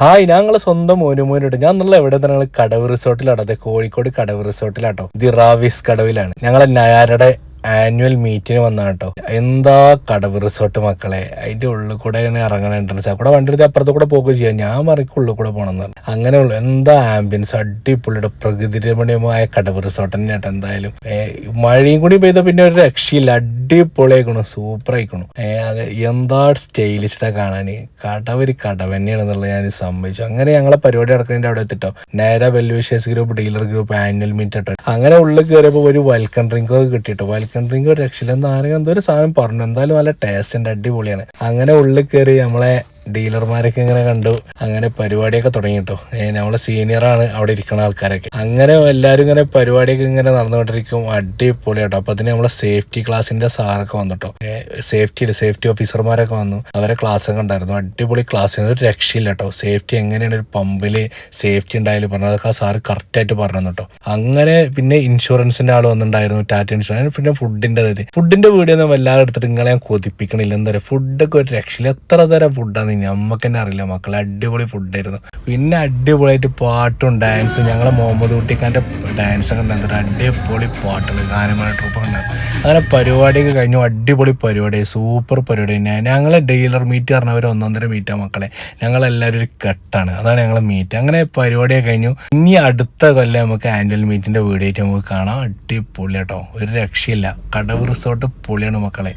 Hi ഞങ്ങളെ സ്വന്തം മോനുമോനുണ്ട് ഞാൻ നല്ല എവിടെ തന്നെ കടവ് റിസോർട്ടിലാണ്? അതെ കോഴിക്കോട് കടവ് റിസോർട്ടിലാട്ടോ. ദി റാവിസ് കടവിലാണ്. ഞങ്ങളെ നയാരുടെ ആനുവൽ മീറ്റിന് വന്നാണ് കേട്ടോ. എന്താ കടവ് റിസോർട്ട് മക്കളെ? അതിന്റെ ഉള്ളിൽ കൂടെ ഇങ്ങനെ ഇറങ്ങണ എൻട്രൻസ് അവിടെ വണ്ടി എടുത്ത് അപ്പുറത്ത് കൂടെ പോകുകയും ചെയ്യാം. ഞാൻ മറിക്ക് ഉള്ളിൽ കൂടെ പോകണം എന്ന്. അങ്ങനെ ഉള്ളു. എന്താ ആംബിയൻസ് അടിപൊളിയുടെ പ്രകൃതി രമണീയമായ കടവ് റിസോർട്ട് തന്നെ കേട്ടോ എന്തായാലും. മഴയും കൂടി പെയ്ത പിന്നെ ഒരു രക്ഷയില്ല. അടിപൊളിയായിക്കണു. സൂപ്പർ ആയിക്കണു അതെ എന്താ കാണാൻ കടവ് ഒരു കടവ് തന്നെയാണെന്നുള്ളത് ഞാൻ സമ്മതിച്ചു. അങ്ങനെ ഞങ്ങളെ പരിപാടി നടക്കുന്നതിന്റെ അവിടെ എത്തിട്ടോ. നേരെ well wishers group dealer group annual meet ഇട്ടോ അങ്ങനെ ഉള്ളിൽ കയറിയപ്പോൾ ഒരു വെൽക്കം ഡ്രിങ്ക് ഒക്കെ കിട്ടിട്ടോ. വെൽക്കം ഡ്രിങ്ക് ഒരു രക്ഷയില്ല നാരങ്ങ എന്തോ ഒരു സാധനം പറഞ്ഞു. എന്തായാലും നല്ല ടേസ്റ്റ് ഉണ്ട് അടിപൊളിയാണ്. അങ്ങനെ ഉള്ളിൽ കയറി നമ്മളെ ഡീലർമാരൊക്കെ ഇങ്ങനെ കണ്ടു. അങ്ങനെ പരിപാടിയൊക്കെ തുടങ്ങി കേട്ടോ നമ്മളെ സീനിയറാണ് അവിടെ ഇരിക്കുന്ന ആൾക്കാരൊക്കെ. അങ്ങനെ എല്ലാവരും ഇങ്ങനെ പരിപാടിയൊക്കെ ഇങ്ങനെ നടന്നുകൊണ്ടിരിക്കും. അടിപൊളി കേട്ടോ അപ്പൊ അതിന് നമ്മളെ സേഫ്റ്റി ക്ലാസിന്റെ സാറൊക്കെ വന്നിട്ടോ സേഫ്റ്റി സേഫ്റ്റി ഓഫീസർമാരൊക്കെ വന്നു. അവരെ ക്ലാസ് ഒക്കെ ഉണ്ടായിരുന്നു. അടിപൊളി ക്ലാസ് ഒരു രക്ഷയില്ല കേട്ടോ സേഫ്റ്റി എങ്ങനെയാണ് ഒരു പമ്പിൽ സേഫ്റ്റി ഉണ്ടായാലും പറഞ്ഞു അതൊക്കെ സാറ് കറക്റ്റ് ആയിട്ട് പറഞ്ഞു കേട്ടോ അങ്ങനെ പിന്നെ ഇൻഷുറൻസിന്റെ ആൾ വന്നിട്ടുണ്ടായിരുന്നു ടാറ്റ ഇൻഷുറൻസ് പിന്നെ ഫുഡിന്റെ ഫുഡിന്റെ വീഡിയോ ഒന്നും എല്ലാവരും എടുത്തിട്ട് നിങ്ങളെ ഞാൻ കൊതിപ്പിക്കണില്ല. എന്താ പറയുക ഫുഡൊക്കെ ഒരു രക്ഷയില്ല. എത്ര തരം ഫുഡാന്ന് നമുക്ക് തന്നെ അറിയില്ല. മക്കളെ അടിപൊളി ഫുഡായിരുന്നു പിന്നെ അടിപൊളിയായിട്ട് പാട്ടും ഡാൻസും ഞങ്ങളെ മുഹമ്മദ് കുട്ടിക്കാന്റെ ഡാൻസ് ഒക്കെ ഉണ്ടായിരുന്നു അടിപൊളി പാട്ടുകൾ ഗാനമേള ട്രൂപ്പ് ഉണ്ടായിരുന്നു അങ്ങനെ പരിപാടിയൊക്കെ കഴിഞ്ഞു. അടിപൊളി പരിപാടി. സൂപ്പർ പരിപാടി. തന്നെ ഞങ്ങളെ ഡീലർ മീറ്റ് പറഞ്ഞവർ ഒന്നൊന്നര മീറ്റാ മക്കളെ. ഞങ്ങളെല്ലാവരും ഒരു കെട്ടാണ്. അതാണ് ഞങ്ങളെ മീറ്റ് അങ്ങനെ പരിപാടിയൊക്കെ കഴിഞ്ഞു. ഇനി അടുത്ത കൊല്ലം നമുക്ക് ആനുവൽ മീറ്റിന്റെ വീഡിയോ നമുക്ക് കാണാം. അടിപൊളി കേട്ടോ ഒരു രക്ഷയില്ല. കടവ് റിസോർട്ട് പൊളിയാണ് മക്കളെ.